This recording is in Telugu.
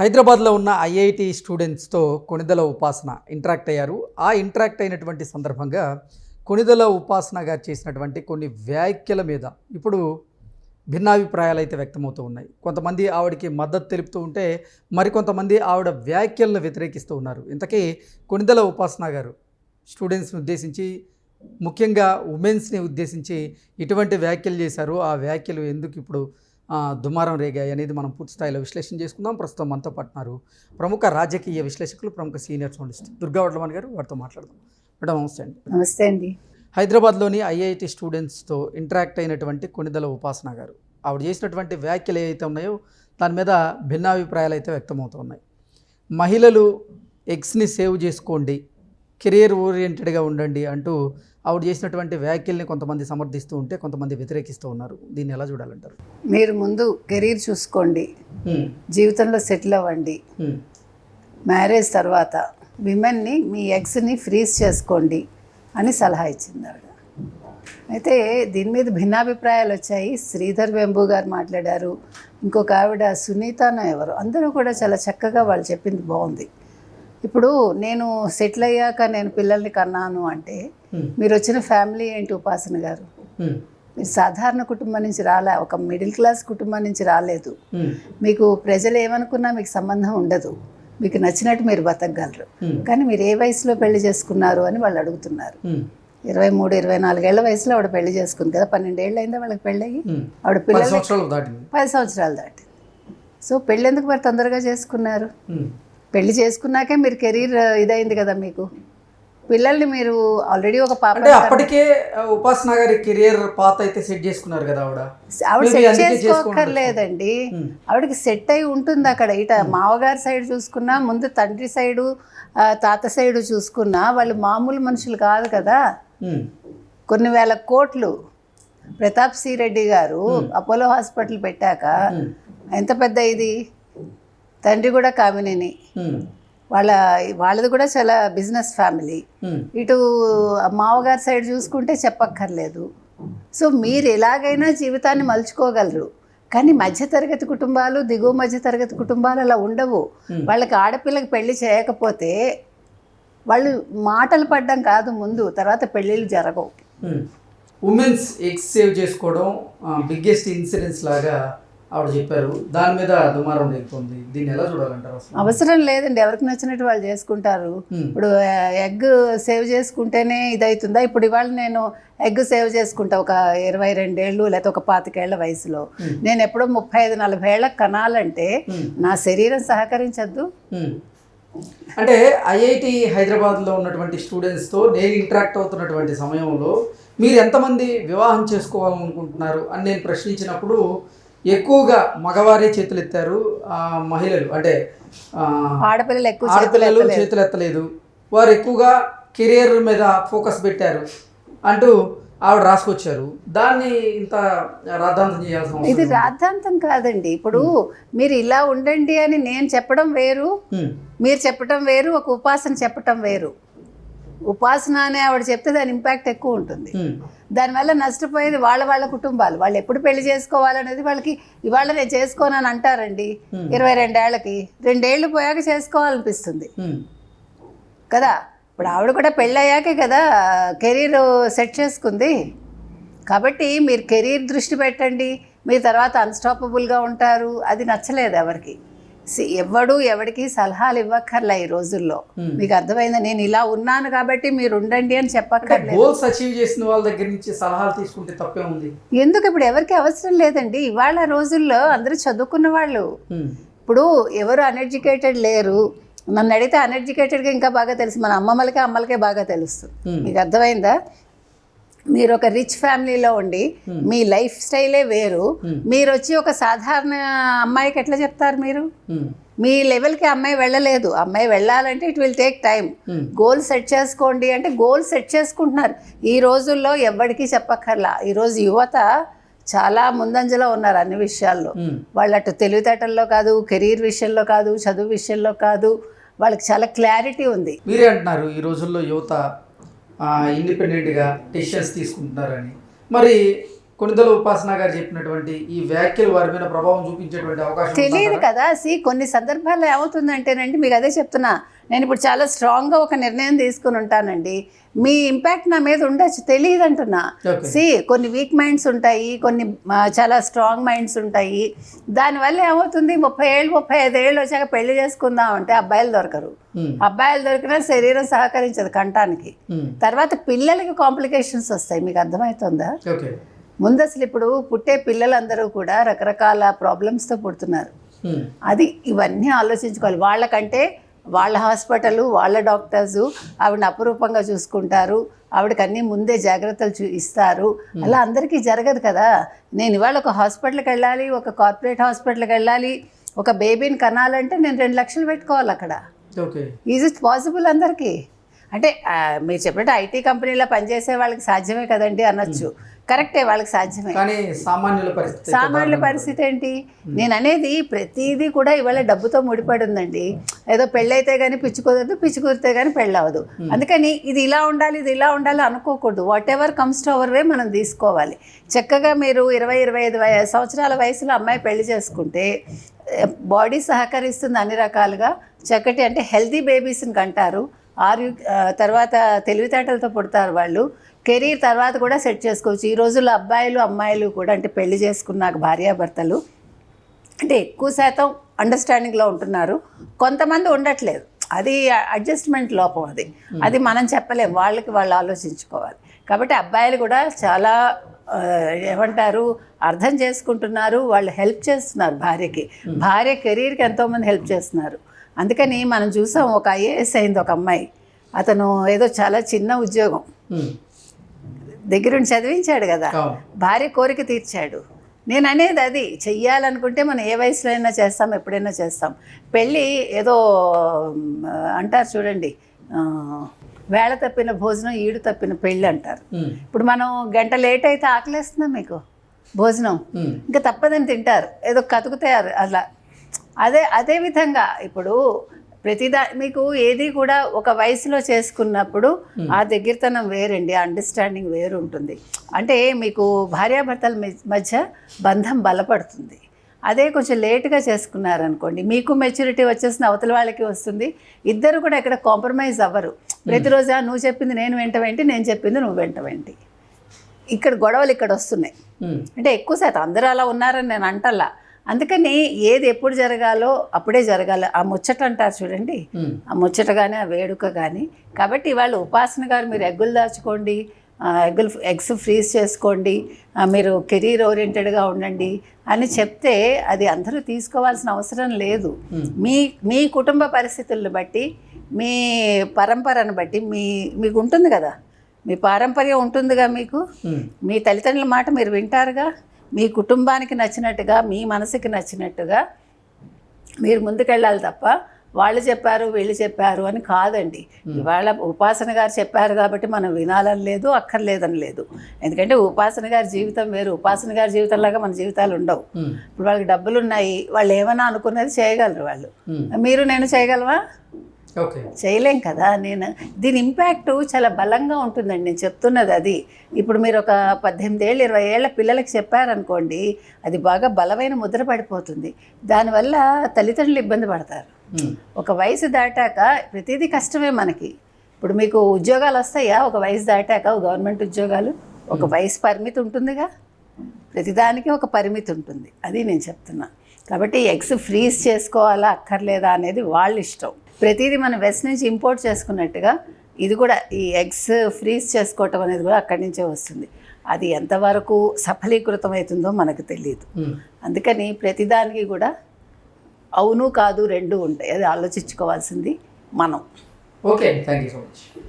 హైదరాబాద్లో ఉన్న ఐఐటి స్టూడెంట్స్తో కొణిదల ఉపాసన ఇంటరాక్ట్ అయ్యారు. ఆ ఇంటరాక్ట్ అయినటువంటి సందర్భంగా కొణిదల ఉపాసన గారు చేసినటువంటి కొన్ని వ్యాఖ్యల మీద ఇప్పుడు భిన్నాభిప్రాయాలు అయితే వ్యక్తమవుతూ ఉన్నాయి. కొంతమంది ఆవిడకి మద్దతు తెలుపుతూ ఉంటే మరికొంతమంది ఆవిడ వ్యాఖ్యలను వ్యతిరేకిస్తూ ఉన్నారు. ఇంతకీ కొణిదల ఉపాసన గారు స్టూడెంట్స్ని ఉద్దేశించి ముఖ్యంగా ఉమెన్స్ని ఉద్దేశించి ఇటువంటి వ్యాఖ్యలు చేశారు. ఆ వ్యాఖ్యలు ఎందుకు ఇప్పుడు దుమారం రేగాయి అనేది మనం పూర్తి స్థాయిలో విశ్లేషణ చేసుకుందాం. ప్రస్తుతం మనతో పట్టున్నారు ప్రముఖ రాజకీయ విశ్లేషకులు ప్రముఖ సీనియర్ జర్నలిస్ట్ దుర్గా గారు వారితో మాట్లాడదాం. మేడం నమస్తే అండి. నమస్తే అండి. హైదరాబాద్లోని ఐఐటి స్టూడెంట్స్తో ఇంటరాక్ట్ అయినటువంటి కొణిదల ఉపాసన గారు ఆవిడ చేసినటువంటి వ్యాఖ్యలు ఏవైతే ఉన్నాయో దాని మీద భిన్నాభిప్రాయాలు అయితే వ్యక్తమవుతున్నాయి మహిళలు ఎగ్స్ని సేవ్ చేసుకోండి కెరియర్ ఓరియంటెడ్గా ఉండండి అంటూ ఆవిడ చేసినటువంటి వ్యాఖ్యల్ని కొంతమంది సమర్థిస్తూ ఉంటే కొంతమంది వ్యతిరేకిస్తూ ఉన్నారు. దీన్ని ఎలా చూడాలంటారు? మీరు ముందు కెరీర్ చూసుకోండి. జీవితంలో సెటిల్ అవ్వండి. మ్యారేజ్ తర్వాత విమెన్ని మీ ఎగ్స్ని ఫ్రీజ్ చేసుకోండి అని సలహా ఇచ్చింది ఆవిడ. అయితే దీని మీద భిన్నాభిప్రాయాలు వచ్చాయి. శ్రీధర్ వెంబు గారు మాట్లాడారు. ఇంకొక ఆవిడ సునీతనో ఎవరు? అందరూ కూడా చాలా చక్కగా వాళ్ళు చెప్పింది బాగుంది. ఇప్పుడు నేను సెటిల్ అయ్యాక నేను పిల్లల్ని కన్నాను అంటే మీరు వచ్చిన ఫ్యామిలీ ఏంటి ఉపాసన గారు? మీరు సాధారణ కుటుంబం నుంచి రాలే ఒక మిడిల్ క్లాస్ కుటుంబం నుంచి రాలేదు. మీకు ప్రజలు ఏమనుకున్నా మీకు సంబంధం ఉండదు. మీకు నచ్చినట్టు మీరు బతకగలరు. కానీ మీరు ఏ వయసులో పెళ్ళి చేసుకున్నారు అని వాళ్ళు అడుగుతున్నారు. ఇరవై మూడు ఇరవై నాలుగేళ్ళ వయసులో ఆవిడ పెళ్ళి చేసుకుంది కదా పన్నెండేళ్ళు అయిందా వాళ్ళకి పెళ్ళయి? ఆవిడ పది పిల్లలు దాటింది. పది సంవత్సరాలు దాటి సో పెళ్ళి ఎందుకు మరి తొందరగా చేసుకున్నారు? పెళ్ళి చేసుకున్నాకే మీరు కెరీర్ ఇదైంది కదా మీకు. పిల్లల్ని మీరు ఆల్రెడీ ఒక పాప అంటే అప్పటికే ఉపాసన గారి కెరియర్ పాత అయితే సెట్ చేసుకున్నారు కదా ఆవిడ. ఆవిడ సెట్ చేసుకోకర్లేదండి. ఆవిడకి సెట్ అయి ఉంటుంది అక్కడ. ఇట మామగారి సైడ్ చూసుకున్నా ముందు తండ్రి సైడు తాత సైడు చూసుకున్నా వాళ్ళు మామూలు మనుషులు కాదు కదా. కొన్ని వేల కోట్లు ప్రతాప్ సి రెడ్డి గారు అపోలో హాస్పిటల్ పెట్టాక ఎంత పెద్ద ఇది? తండ్రి కూడా కామినేని. వాళ్ళ వాళ్ళది కూడా చాలా బిజినెస్ ఫ్యామిలీ. ఇటు మామగారి సైడ్ చూసుకుంటే చెప్పక్కర్లేదు. సో మీరు ఎలాగైనా జీవితాన్ని మలుచుకోగలరు. కానీ మధ్యతరగతి కుటుంబాలు దిగువ మధ్యతరగతి కుటుంబాలు అలా ఉండవు. వాళ్ళకి ఆడపిల్లకి పెళ్ళి చేయకపోతే వాళ్ళు మాటలు పడ్డం కాదు ముందు తర్వాత పెళ్ళిళ్ళు జరగవు. ఉమ్. ఉమెన్స్ ఎగ్స్ సేవ్ చేసుకోవడం బిగ్గెస్ట్ ఇన్సిడెన్స్ లాగా ఆవిడ చెప్పారు దాని మీద దుమారం రేగుతుంది దీన్ని ఎలా చూడాలంటారు అవసరం లేదండి ఎవరికి నచ్చినట్టు వాళ్ళు చేసుకుంటారు. ఇప్పుడు ఎగ్ సేవ్ చేసుకుంటేనే ఇదవుతుందా ఇప్పుడు ఇవాళ నేను ఎగ్ సేవ్ చేసుకుంటా ఒక ఇరవై రెండేళ్ళు లేకపోతే ఒక పాతికేళ్ళ వయసులో నేను ఎప్పుడో ముప్పై ఐదు నలభై ఏళ్ళకి కనాలంటే. నా శరీరం సహకరించద్దు. అంటే ఐఐటి హైదరాబాద్లో ఉన్నటువంటి స్టూడెంట్స్తో నేను ఇంటరాక్ట్ అవుతున్నటువంటి సమయంలో మీరు ఎంతమంది వివాహం చేసుకోవాలనుకుంటున్నారు అని నేను ప్రశ్నించినప్పుడు ఎక్కువగా మగవారే చేతులు ఎత్తారు ఆ, మహిళలు. అంటే ఆడపిల్లలు ఎక్కువ చేతులు ఆడపిల్లలు ఎత్తలేదు. చేతులు ఎత్తలేదు వారు ఎక్కువగా కెరియర్ మీద ఫోకస్ పెట్టారు అంటూ ఆవిడ రాసుకొచ్చారు. దాన్ని ఇంత రాద్ధాంతం చేయాల్సిన ఇది రాద్ధాంతం కాదండి. ఇప్పుడు మీరు ఇలా ఉండండి అని నేను చెప్పడం వేరు మీరు చెప్పడం వేరు ఒక ఉపాసన చెప్పటం వేరు. ఉపాసన అనే ఆవిడ చెప్తే దాని ఇంపాక్ట్ ఎక్కువ ఉంటుంది. దానివల్ల నష్టపోయేది వాళ్ళ వాళ్ళ కుటుంబాలు. వాళ్ళు ఎప్పుడు పెళ్ళి చేసుకోవాలనేది వాళ్ళకి ఇవాళ నేను చేసుకోనని అంటారండి. ఇరవై రెండేళ్ళకి రెండేళ్ళు పోయాక చేసుకోవాలనిపిస్తుంది. కదా? ఇప్పుడు ఆవిడ కూడా పెళ్ళయ్యాకే కదా కెరీర్ సెట్ చేసుకుంది. కాబట్టి మీరు కెరీర్ దృష్టి పెట్టండి. మీరు తర్వాత అన్స్టాపబుల్గా ఉంటారు. అది నచ్చలేదు ఎవరికి. ఎవడు ఎవడికి సలహాలు ఇవ్వక్కర్లే ఈ రోజుల్లో. మీకు అర్థమైందా? నేను ఇలా ఉన్నాను కాబట్టి మీరు ఉండండి అని చెప్పక్కర్లేదు. గోల్స్ అచీవ్ చేసిన వాళ్ళ దగ్గర నుంచి సలహాలు తీసుకుంటే తప్పే ఉంది ఎందుకు? ఇప్పుడు ఎవరికి అవసరం లేదండి. ఇవాళ రోజుల్లో అందరూ చదువుకున్న వాళ్ళు. ఇప్పుడు ఎవరు అన్ఎడ్యుకేటెడ్ లేరు. నన్ను అడిగితే అన్ఎడ్యుకేటెడ్గా ఇంకా బాగా తెలుసు. మన అమ్మమ్మలకే అమ్మలకే బాగా తెలుస్తుంది. మీకు అర్థమైందా? మీరు ఒక రిచ్ ఫ్యామిలీలో ఉండి మీ లైఫ్ స్టైలే వేరు. మీరు వచ్చి ఒక సాధారణ అమ్మాయికి ఎట్లా చెప్తారు మీరు? ఉమ్, మీ లెవెల్కి అమ్మాయి వెళ్ళలేదు. అమ్మాయి వెళ్ళాలంటే it will take time Hmm. Goal set చేసుకోండి అంటే గోల్ సెట్ చేసుకుంటున్నారు. ఈ రోజుల్లో ఎవరికి చెప్పక్కర్లా. ఈరోజు యువత చాలా ముందంజలో ఉన్నారు అన్ని విషయాల్లో. వాళ్ళు అటు తెలివితేటల్లో కాదు కెరీర్ విషయంలో కాదు చదువు విషయంలో కాదు. వాళ్ళకి చాలా క్లారిటీ ఉంది. మీరే అంటున్నారు ఈ రోజుల్లో యువత ఇండిపెండెంట్గా డెసిషన్స్ తీసుకుంటున్నారని. మరి కొనిదల ఉపాసన గారు చెప్పినటువంటి ఈ వ్యాఖ్యలు వారి మీద ప్రభావం చూపించేటువంటి అవకాశం తెలియదు? కదా? సి కొన్ని సందర్భాల్లో ఏమవుతుందంటేనండి మీకు అదే చెప్తున్నా. నేను ఇప్పుడు చాలా స్ట్రాంగ్గా ఒక నిర్ణయం తీసుకుని ఉంటానండి. మీ ఇంపాక్ట్ నా మీద ఉండొచ్చు తెలియదు అంటున్నా. సి కొన్ని వీక్ మైండ్స్ ఉంటాయి కొన్ని చాలా స్ట్రాంగ్ మైండ్స్ ఉంటాయి. దానివల్ల ఏమవుతుంది ముప్పై ఏళ్ళు ముప్పై ఐదు ఏళ్ళు వచ్చాక పెళ్ళి చేసుకుందాం అంటే అబ్బాయిలు దొరకరు. అబ్బాయిలు దొరికినా శరీరం సహకరించదు కంటానికి తర్వాత పిల్లలకి కాంప్లికేషన్స్ వస్తాయి మీకు అర్థమవుతుందా? ముందు అసలు ఇప్పుడు పుట్టే పిల్లలందరూ కూడా రకరకాల ప్రాబ్లమ్స్తో పుడుతున్నారు. అది ఇవన్నీ ఆలోచించుకోవాలి. వాళ్ళకంటే వాళ్ళ హాస్పిటల్ వాళ్ళ డాక్టర్స్ ఆవిడని అపురూపంగా చూసుకుంటారు. ఆవిడకి అన్నీ ముందే జాగ్రత్తలు చూ ఇస్తారు. అలా అందరికీ జరగదు కదా. నేను ఇవాళ ఒక హాస్పిటల్కి వెళ్ళాలి ఒక కార్పొరేట్ హాస్పిటల్కి వెళ్ళాలి ఒక బేబీని కనాలంటే నేను రెండు లక్షలు పెట్టుకోవాలి అక్కడ. ఈజ్ ఇట్ పాసిబుల్ అందరికీ? అంటే మీరు చెప్పినట్టు ఐటీ కంపెనీలో పనిచేసే వాళ్ళకి సాధ్యమే కదండి అనొచ్చు. కరెక్టే వాళ్ళకి సాధ్యమే. కానీ సామాన్యుల పరిస్థితి సామాన్యుల ఏంటి? నేను అనేది ప్రతిదీ కూడా ఇవాళ డబ్బుతో ముడిపడి ఉందండి ఏదో పెళ్ళైతే కానీ పిచ్చి కుదరదు పిచ్చి కుదిరితే కానీ పెళ్ళవదు. అందుకని ఇది ఇలా ఉండాలి ఇది ఇలా ఉండాలి అనుకోకూడదు. Whatever comes to our way మనం తీసుకోవాలి. చక్కగా మీరు ఇరవై ఇరవై ఐదు వయ- సంవత్సరాల వయసులో అమ్మాయి పెళ్ళి చేసుకుంటే బాడీ సహకరిస్తుంది అన్ని రకాలుగా. చక్కటి అంటే హెల్తీ బేబీస్ని కంటారు. ఆరు తర్వాత తెలివితేటలతో పుడతారు వాళ్ళు. కెరీర్ తర్వాత కూడా సెట్ చేసుకోవచ్చు. ఈ రోజుల్లో అబ్బాయిలు అమ్మాయిలు కూడా అంటే పెళ్ళి చేసుకున్నాక భార్యాభర్తలు అంటే ఎక్కువ శాతం అండర్స్టాండింగ్లో ఉంటున్నారు. కొంతమంది ఉండట్లేదు. అది అడ్జస్ట్మెంట్ లోపం అది. అది మనం చెప్పలేం. వాళ్ళకి వాళ్ళు ఆలోచించుకోవాలి. కాబట్టి అబ్బాయిలు కూడా చాలా ఏమంటారు అర్థం చేసుకుంటున్నారు. వాళ్ళు హెల్ప్ చేస్తున్నారు భార్యకి. భార్య కెరీర్కి ఎంతోమంది హెల్ప్ చేస్తున్నారు. అందుకని మనం చూసాం ఒక ఐఏఎస్ అయింది ఒక అమ్మాయి. అతను ఏదో చాలా చిన్న ఉద్యోగం. దగ్గరుండి చదివించాడు కదా. భార్య కోరిక తీర్చాడు. నేను అనేది అది. చెయ్యాలనుకుంటే మనం ఏ వయసులో అయినా చేస్తాం ఎప్పుడైనా చేస్తాం. పెళ్ళి ఏదో అంటారు చూడండి వేళ తప్పిన భోజనం ఈడు తప్పిన పెళ్ళి అంటారు. ఇప్పుడు మనం గంట లేట్ అయితే ఆకలేస్తుందా మీకు? భోజనం. ఇంకా తప్పదని తింటారు. ఏదో కతుకుతారు అలా. అదే అదే విధంగా ఇప్పుడు ప్రతిదా మీకు ఏది కూడా ఒక వయసులో చేసుకున్నప్పుడు ఆ దగ్గరతనం వేరండి అండర్స్టాండింగ్ వేరు ఉంటుంది అంటే మీకు భార్యాభర్తల మధ్య బంధం బలపడుతుంది. అదే కొంచెం లేటుగా చేసుకున్నారనుకోండి మీకు మెచ్యూరిటీ వచ్చేసిన అవతల వాళ్ళకి వస్తుంది ఇద్దరు కూడా ఎక్కడ కాంప్రమైజ్ అవ్వరు. ప్రతిరోజు "ఆ, నువ్వు చెప్పింది నేను వెంట వెంటి నేను చెప్పింది నువ్వు వెంట వెంటి ఇక్కడ గొడవలు ఇక్కడ వస్తున్నాయి. అంటే ఎక్కువ శాతం అందరూ అలా ఉన్నారని నేను అంటల్లా. అందుకని ఏది ఎప్పుడు జరగాలో అప్పుడే జరగాలి. ఆ ముచ్చట అంటారు చూడండి. ఆ ముచ్చట కానీ ఆ వేడుక కానీ కాబట్టి ఇవాళ ఉపాసన గారు మీరు ఎగ్గులు దాచుకోండి ఎగ్గులు ఎగ్స్ ఫ్రీజ్ చేసుకోండి మీరు కెరీర్ ఓరియంటెడ్గా ఉండండి అని చెప్తే అది అందరూ తీసుకోవాల్సిన అవసరం లేదు. మీ మీ కుటుంబ పరిస్థితులను బట్టి మీ పరంపరను బట్టి మీ మీకు ఉంటుంది కదా? మీ పారంపర్యం ఉంటుందిగా మీకు? మీ తల్లిదండ్రుల మాట మీరు వింటారుగా? మీ కుటుంబానికి నచ్చినట్టుగా మీ మనసుకి నచ్చినట్టుగా మీరు ముందుకెళ్ళాలి తప్ప వాళ్ళు చెప్పారు వీళ్ళు చెప్పారు అని కాదండి. ఇవాళ ఉపాసన గారు చెప్పారు కాబట్టి మనం వినాలని లేదు అక్కర్లేదని లేదు. ఎందుకంటే ఉపాసన గారి జీవితం వేరు. ఉపాసన గారి జీవితంలాగా మన జీవితాలు ఉండవు. ఇప్పుడు వాళ్ళకి డబ్బులు ఉన్నాయి వాళ్ళు ఏమైనా అనుకున్నది చేయగలరు వాళ్ళు. మీరు నేను చేయగలవా? చేయలేం కదా నేను దీని ఇంపాక్ట్ చాలా బలంగా ఉంటుందండి. నేను చెప్తున్నది అది. ఇప్పుడు మీరు ఒక పద్దెనిమిది ఏళ్ళు ఇరవై ఏళ్ళ పిల్లలకి చెప్పారనుకోండి అది బాగా బలమైన ముద్ర పడిపోతుంది. దానివల్ల తల్లిదండ్రులు ఇబ్బంది పడతారు. ఒక వయసు దాటాక ప్రతిదీ కష్టమే మనకి. ఇప్పుడు మీకు ఉద్యోగాలు వస్తాయా? ఒక వయసు దాటాక గవర్నమెంట్ ఉద్యోగాలు? ఒక వయసు పరిమితి ఉంటుందిగా? ప్రతిదానికి ఒక పరిమితి ఉంటుంది. అది నేను చెప్తున్నా. కాబట్టి ఎగ్స్ ఫ్రీజ్ చేసుకోవాలా అక్కర్లేదా అనేది వాళ్ళ ఇష్టం. ప్రతిదీ మనం వెస్ట్ నుంచి ఇంపోర్ట్ చేసుకున్నట్టుగా ఇది కూడా ఈ ఎగ్స్ ఫ్రీజ్ చేసుకోవటం అనేది కూడా అక్కడి నుంచే వస్తుంది. అది ఎంతవరకు సఫలీకృతం అవుతుందో మనకు తెలియదు. అందుకని ప్రతిదానికి కూడా అవును కాదు రెండు ఉంటాయి. అది ఆలోచించుకోవాల్సింది మనం. Okay thank you so much